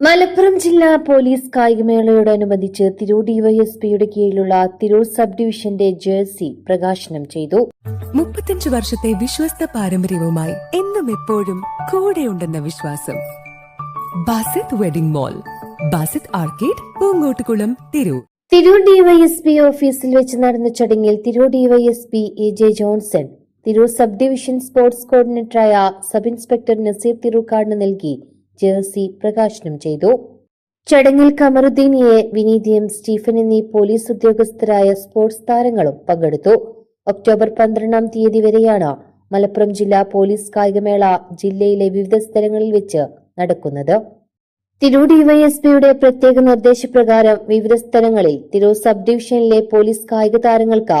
മലപ്പുറം ജില്ലാ പോലീസ് കായികമേളയോടനുബന്ധിച്ച് തിരൂർ ഡിവൈഎസ്പിയുടെ കീഴിലുള്ള തിരൂർ സബ് ഡിവിഷന്റെ ജേഴ്സി പ്രകാശനം ചെയ്തു. മുപ്പത്തഞ്ച് വർഷത്തെ വിശ്വസ്ത പാരമ്പര്യവുമായി എന്നും എപ്പോഴും കൂടെയുണ്ടെന്ന വിശ്വാസം. Basith wedding mall Basith arcade Poongottukulam Tirur. Tirur DYSP ഓഫീസിൽ വെച്ച് നടന്ന ചടങ്ങിൽ Tirur DYSP A J Johnson Tirur sub division sports കോർഡിനേറ്ററായ sub inspector Naseer തിരൂർക്കാടിന് നൽകി. ജേഴ്സി പ്രകാശനം ചെയ്തു. ചടങ്ങിൽ Kamaruddin A Vineeth M Stephen എന്നീ പോലീസ് ഉദ്യോഗസ്ഥരായ സ്പോർട്സ് താരങ്ങളും പങ്കെടുത്തു. ഒക്ടോബർ പന്ത്രണ്ടാം തീയതി വരെയാണ് മലപ്പുറം ജില്ലാ പോലീസ് കായികമേള ജില്ലയിലെ വിവിധ സ്ഥലങ്ങളിൽ വെച്ച് നടക്കുന്നത്. തിരൂർ ഡിവൈഎസ്പിയുടെ പ്രത്യേക നിർദ്ദേശപ്രകാരം വിവിധ സ്ഥലങ്ങളിൽ തിരൂർ സബ് ഡിവിഷനിലെ പോലീസ് കായിക താരങ്ങൾക്ക്